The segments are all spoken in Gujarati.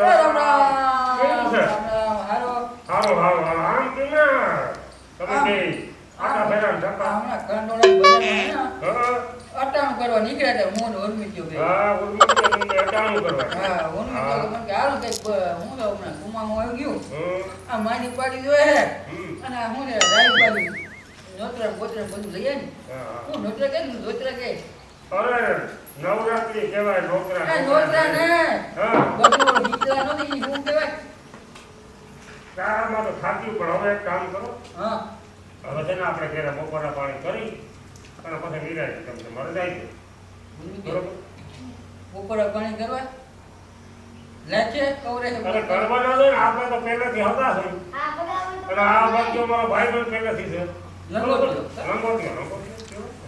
રામ, રામ. હારો. હાલો, હાલો, હાલો. આમ કે ના. તમે આમ. આટા ફેરા ને હમણાં કંડોળા બધામાં ને, અટાણું કરવા નીકળ્યા હતા મોન ઓરમી ગયો હા, ઓરમી ગયો અટાણું કરવા. હા ઓરમી ગયો મને કે હારું કંઈક હું કહું હમણાં ગુમામાં આવી ગયો આ માની પાડી જોઈએ હે અને હું ને રાઈ પાડી નોતરા બોતરા બધું લઈ ને હા. હું નોતરા કે નોતરા કે અરે, નવરાત્રી કહેવાય, નોકરા, એ ને હા. બધું નીકળા નથી ઈ શું કહેવાય તારામાં તો થાક્યું, પણ હવે એક કામ કરો. હા હવે છે ને આપણે ઘરે બપોરના પાણી કરી અને પછી નિરાંતે તમે તમારે જાય. બરોબર? બપોરે પાણી કરવા લાગે કવરે અરે કરવાના છે આપણે તો પહેલેથી હતા છે. અને આ બાજુ મારો ભાઈ પણ પહેલેથી છે.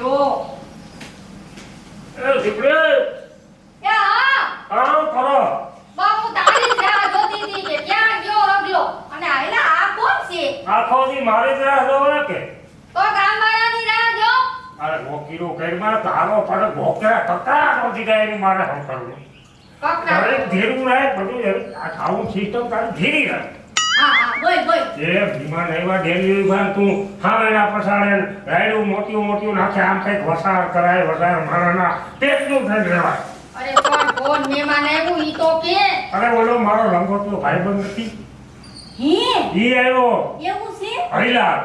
ગયો એ દીપડે, એ હા કરો. હું તારી જ રાહ જોતી હતી કે ક્યાં ગયો રગલો અને આયલા આ કોણ છે આખો દી મારી જ રાહ જોવે કે? તો ગામવાળાની રાહ જો અરે ગોકીરો કઈમાં તારો પડે ગોકરા કકડાટ ઓછી જાય એનું મારે શું કરવું? કકડા દરેક ધીરું રહે, બધું. આ ખાવું system તારી ધીરી રહે. એ વિમાન આવ્યા ડેલી વિમાન તું હાવેના પસાડે રાયડું મોટિયું મોટિયું નાખે આમ કંઈક વસાર કરાય વસાર મારાના પેટનું થઈ રહેવાય. અરે કોણ કોણ મહેમાન આવ્યું? ઈ તો કે. અરે ઓલો મારો લંગોટીયો ભાઈબંધ નથી. હી? ઈ આવ્યો. એવું છે? હરિલાલ.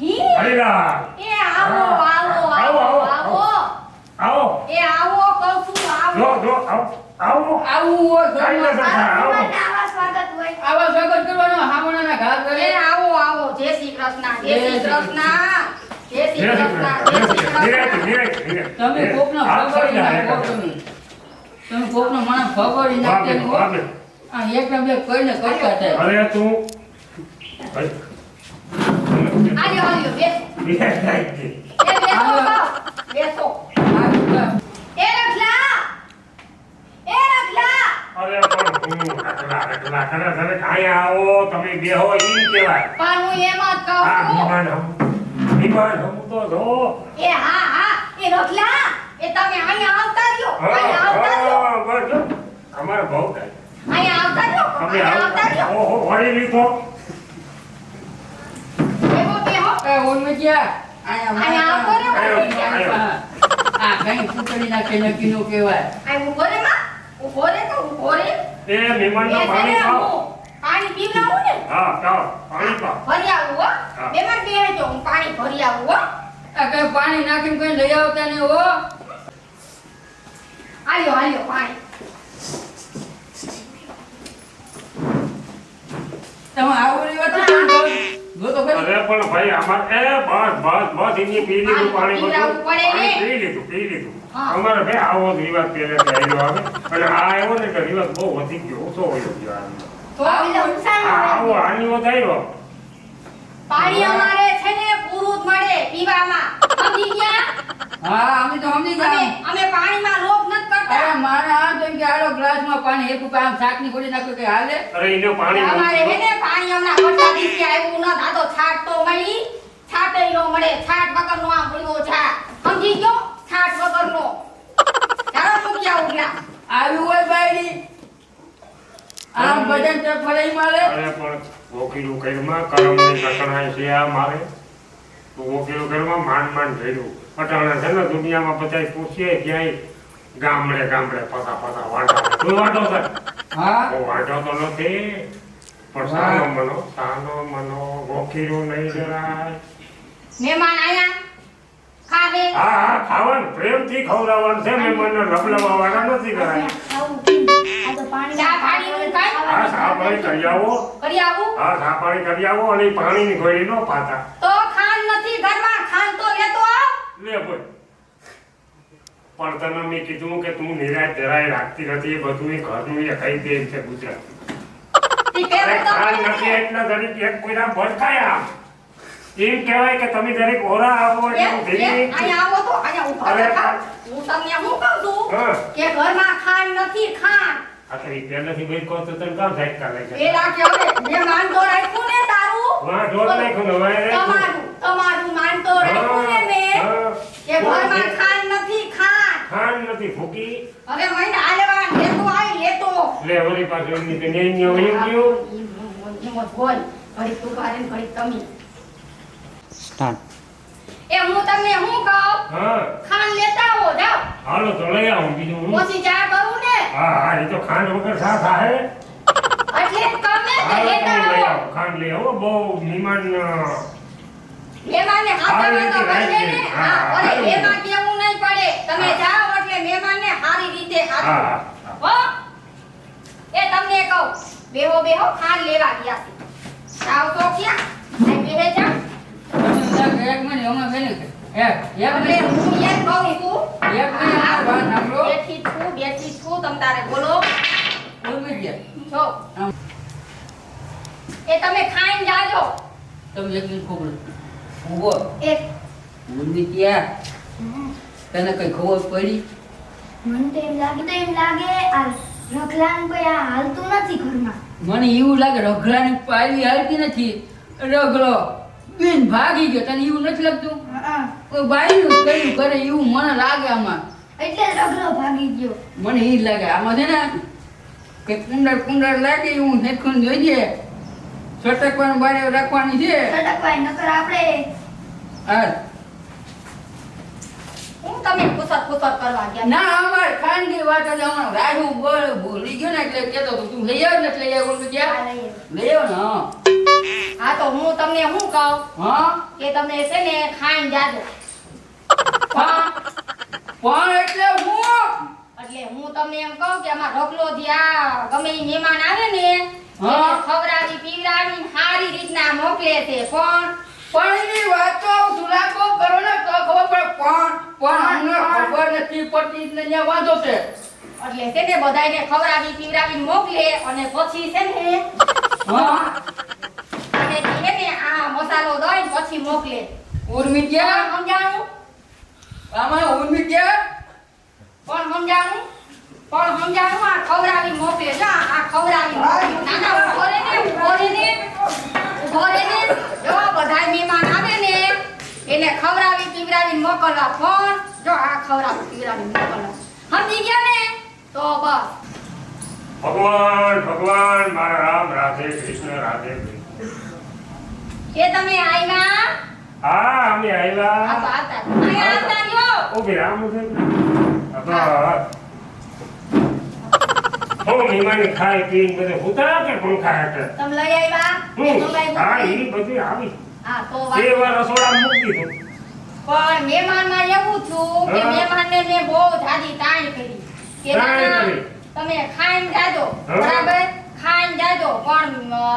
હી? હરિલાલ. એ આવો આવો આવો, આવો આવો, એ આવો કહું છું જો આવો. જો આવો. આવો. આવું આવો. આવા સ્વાગત હોય આવા સ્વાગત કરવાનો હામણાના ઘા એ કરે આવો આવો જય શ્રી કૃષ્ણ જય શ્રી કૃષ્ણ જય શ્રી જય શ્રી કૃષ્ણ જય શ્રી કૃષ્ણ. નિરાંતે, કૃષ્ણ નિરાંતે, નિરાંતે. તમે કોકનો ફગોડી નાખો તમે. તમે કોકનો માણસ ફગોડી નાખે. આ એક ને બે કઈને કરતા થાય. અરે તું. બેસો આ બધા એ રખલા એ રખલા ઈ કહેવાય પણ હું એમ હા કઈ પૂતળી નાખે નક્કી નો કહેવાય? આ ઊભો રે ઊભો રે તો ઊભો રે. એ મહેમાનનો પાણી પાવ હું પાણી પીવડાવું ને? હા પાવ પાણી પાવ ભરી આવું હો. હા. બેમાં બેહજો હું પાણી ભરી આવું હો. આ કે પાણી નાખીને કઈ લઈ આવતા ને હો. આલ્યો આલ્યો પાણી. તમે આવું રહ્યો જો તો અરે પણ ભાઈ અમાર એ બસ બસ બસ એની પી લીધું પાણી બધું. પીવડાવવું પડે ને. પાણી પી લીધું પી લીધું. અમારે ભાઈ આવો જ રિવાજ પહેલેથી આવેલો આવે. અને આ આવ્યો ને કે રિવાજ બહુ વધી ગયો ઓછો હોય ગયો તો આવો. આની વધાર્યો પાણી અમારે છે ને પૂરું જ મળે પીવામાં. સમજી ગયા? હા અમે તો સમજી અમે ગયા. અમે પાણીમાં લોભ નથી અરે આ તો કે હાલો ગ્લાસમાં પાણી એક ઉપર આમ શાકની ગોળી નાખ્યો કે હાલે. અરે એને પાણી અમારે હે ને પાણી હમણાં વરસાદ દિવસે આવ્યું ન થાતો છાટ તો મળી છાટય નો મળે છાટ વગરનો આ ભૂલવો છાટ સમજી ગયો? છાટ વગરનો. ચાલો મૂક્યા ઉગલા આવ્યું હોય બાયડી. આમ ભજન તો ફરાઈ મારે. અરે પણ વકીલું કઈમાં કરમની કકડાય છે આ મારે. તો વકીલું કઈમાં માંડ માંડ થયું અટાણા છે ને દુનિયામાં બધા પૂછીએ ક્યાંય ગામડે ગામડે પતા પતા વાંઢા. તું વાંઢો છે? હા? હું વાંઢો તો નથી પણ સાનો મનો સાનો મનો ગોખીરો નહીં જરાય. મહેમાન આયા? ખાવે? હા હા ખાવાનું પ્રેમથી ખવડાવવાનું છે મહેમાનને વાળા નથી કરાય? હા સા પાણી કરી આવો. કરી આવું? હા સા પાણી કરી આવો અને પાણીની ગોળી નો પાતા. તો ખાન નથી ઘરમાં ખાન તો લેતો આવ. લે બોલ પણ તને મેં કીધું કે તું નિરાય જરાય રાખતી નથી એ બધું એ ઘરનું એ કહી દે છે ગુજરાત. એટલે દરેક એક કોઈના ભડકાયા એમ કહેવાય કે તમે દરેક ઓરા આવો એટલે હું એમ, અહીંયા આવો તો અહીંયા ઊભા રહો. હું તમને શું કહું છું? કે ઘરમાં ખાંડ નથી ખાંડ. ભાઈ કહો તો તને કામ સાઈડ લે છે પેલા કે હવે મેં માનતો રાખ્યું ને તારું. વાહ, ઢોલ નાખ્યું ને, વાહ, તમારું તમારું માનતો રાખ્યું ને મેં કે ઘરમાં ખાંડ નથી ખાંડ નથી ફૂકી. હવે મહિને આલેવા લેતો આય લેતો. લે વળી પાસે એમ રીતે ન્યાય ન્યાય વયું ગયો. એમ બોલ હોય તું પાડે ને તમી સ્ટાર્ટ એ હું તમને હું કહું? હા. ખાન લેતા હો જાવ હાલો તો લઈ આવું બીજું હું. પછી ચા કરું ને? હા હા એ તો ખાંડ વગર સા થાય? એટલે તમે તો લેતા આવો ખાંડ લઈ આવો બહુ મહેમાન મહેમાનને હાથમાં તો ભરી દે ને હા હા. એમાં કેવું નહીં પડે. તમે જાઓ મહેમાનને સારી રીતે હા હો એ તમને કહું બેહો બેહો ખાન લેવા ગયા છે. જાઓ તો ક્યાં? આ બેહે જા. એક મને ઓમાં બેને કે એક એક મને હું એક કહું છું. એક મને આ વાત સાંભળો બેઠી છું બેઠી છું તમ તારે બોલો. ઉર્મી ગયા છો એ તમે ખાઈને જાજો. તમે એક મિનિટ ખોબળ ઉગો એક. ઉર્મી ક્યાં? તને કઈ ખબર પડી? મને તો એમ લાગે તો એમ લાગે આ રખલાનું કોઈ આ હાલતું નથી ઘરમાં. મને એવું લાગે રઘલાની પાયલી હાલતી નથી. રગલો બેન ભાગી ગયો તને એવું નથી લાગતું. કોઈ બાયનું કર્યું કરે એવું મને લાગે આમાં. એટલે રગલો ભાગી ગયો. મને એ જ લાગે. આમાં છે ને કે કુંડર કુંડર લાગે એવું હેઠું જોઈએ છટકવાનું બારે રાખવાની છે. છટકવાય નકર આપણે હા. હું તમે પૂછત પૂછત કરવા ગયા. ના અમાર ખાનગી વાત એટલે હમણાં રાહુ બોલ ભૂલી ગયો ને એટલે કેતો તો તું લઈ આવ ને એટલે લઈ આવ બોલ આ ક્યાં? લઈએ. લઈ આવ. ને હા. તો હું તમને શું કહું? હા? કે તમે છે ને ખાઈન જાજો. પણ એટલે હું? એટલે હું તમને એમ કહું કે આમાં ઢોકલો ધ્યા ગમે મહેમાન આવે ને ખવડાવી પીવડાવી સારી રીતના મોકલે છે. પણ પણ એની વાત તો સુલાકો કરો ને તો ખબર પડે પણ પણ અમને ખબર નથી પડતી એટલે અહીંયા વાંધો છે. એટલે છે ને બધાયને ખવડાવી પીવડાવી મોકલે અને પછી છે ને હા. અને છે ને આ મસાલો દઈ પછી મોકલે. ઉર્મી ક્યાં સમજાણું? આમાં ઉર્મી ક્યાં પણ સમજાણું? પણ સમજાણું આ ખવડાવી મોકલે. જા આ ખવડાવી મોકલે. ના ના ઊભો ને ઊભો ને ઊભો રે ને જો બધાય મહેમાન આવે ને એને ખવડાવી મોકલવા પણ જો આ ખવડાવી પીવડાવી મોકલવા સમજી ગયા ને? તો બસ. ભગવાન ભગવાન મારા રામ રાધે કૃષ્ણ રાધે કૃષ્ણ. એ તમે આવ્યા હા અમે આ તો આવ્યા આવતા રહ્યો ઊભી રામ છે હું મહેમાન ખાઈ પીને બધે ઉતાર કે પંખા હેઠળ. તમે લઈ આવ્યા હું? હા ઈ બધી આવી. હા તો વાત વાર રસોડા મૂકી દીધું. પણ મહેમાનમાં એવું છું કે. મહેમાનને મેં બહુ જાજી તાણ કરી. કે. તમે ખાઈને જાજો. બરાબર? ખાઈને જાજો. પણ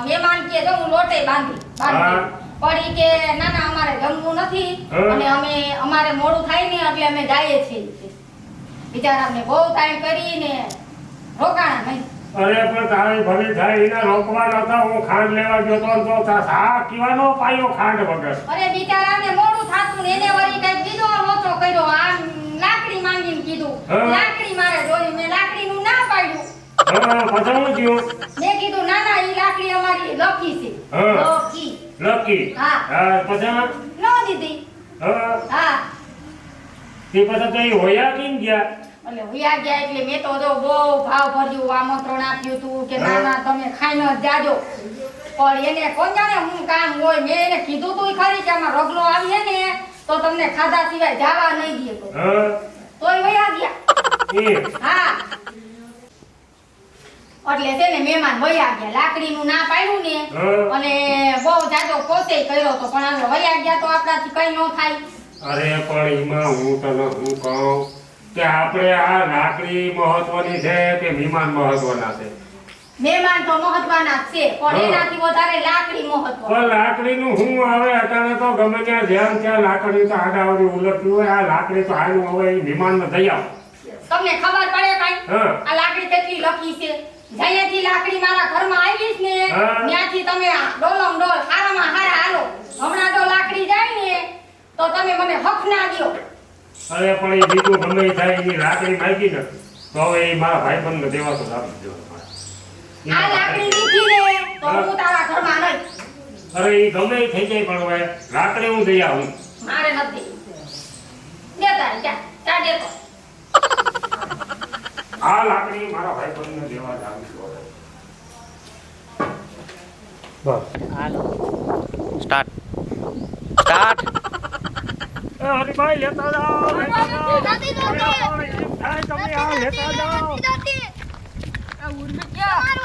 મહેમાન કે તો હું લોટે બાંધી બાંધી હા. કે ના ના અમારે જમવું નથી. અને અમે અમારે મોડું થાય ને એટલે અમે જઈએ છીએ. બિચારા ને બહુ તાણ કરીને રોકાણા નહીં. અરે પણ તારે ભલે થાય એના રોકવા નતા હું ખાંડ લેવા ગયો તો તા- કીવાનો પાયો ખાંડ વગર? અરે બિચારાને મોડું થાતું ને એને વળી કઈ કીધો નહોતો કર્યો આમ લાકડી માંગીને કીધું હા. લાકડી મારે જોઈ મેં લાકડીનું ના પાડ્યું હા પછી મેં કીધું ના ના ઈ લાકડી અમારી લખી છે. લખી લકી. હા. હા પછી? નો દીધી. હા. હા. તે પછી તો એ હોયા કેમ ગયા? એટલે હોયા ગયા એટલે મેં તો જો બહુ ભાવ ભર્યું આમંત્રણ આપ્યું તું કે ના ના તમે ખાઈને જાજો. પણ એને કોણ જાણે હું કામ હોય મેં એને કીધું તું ખરી કે આમાં રગલો આવીએ ને તો તમને ખાધા સિવાય જવા નહીં દે તો તોય વયા ગયા. હા. એટલે છે ને મહેમાન વયા ગયા. લાકડીનું ના પાડ્યું ને અને બહુ જાજો પોતે કર્યો તો પણ હવે વયા ગયા તો આપણાથી કઈ ન થાય. અરે પણ એમાં હું તને હું કહું કે આપણે આ લાકડી મહત્વની છે કે મહેમાન મહત્વના છે? મહેમાન તો મહત્વના છે પણ એનાથી વધારે લાકડી મહત્વ. પણ લાકડીનું હું આવે અત્યારે તો ગમે ત્યાં ધ્યાન ત્યાં લાકડી તો આડાવડી ઉલટતી હોય આ લાકડી તો હાલું હવે વિમાનમાં દઈ આવો. તમને ખબર પડે કઈ? આ લાકડી કેટલી લકી છે? જ્યાંથી લાકડી મારા ઘરમાં આવીશ ને ત્યાંથી તમે ડોલમ ડોલ હારામાં હારા હાલો. હમણાં જો લાકડી જાય ને તો તમે મને હક ના દો અરે પણ એ બીજું ગમે થાય એની લાકડી માગી નથી. તો હવે એ મારા ભાઈબંધને દેવા તો આપી દેવા. આ લાકડી લીધી ને તો હું. તારા ઘરમાં નહીં. અરે એ ગમે થઈ જાય પણ હવે રાત્રે હું જઈ આવું. મારે નથી. દેતા જા ચા દેતો આ લાકડી મારા ભાઈબંધને દેવા જાઉં છું હવે. બસ. સ્ટાર્ટ સ્ટાર્ટ એ હરિભાઈ લેતા જાઓ લેતા જાઓ. તમે આ લેતા જાઓ.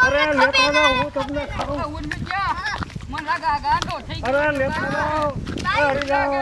અરે લેતા જાઓ હું તમને ખાઉં. અરે લેતા જાઓ. એ હરી જાઓ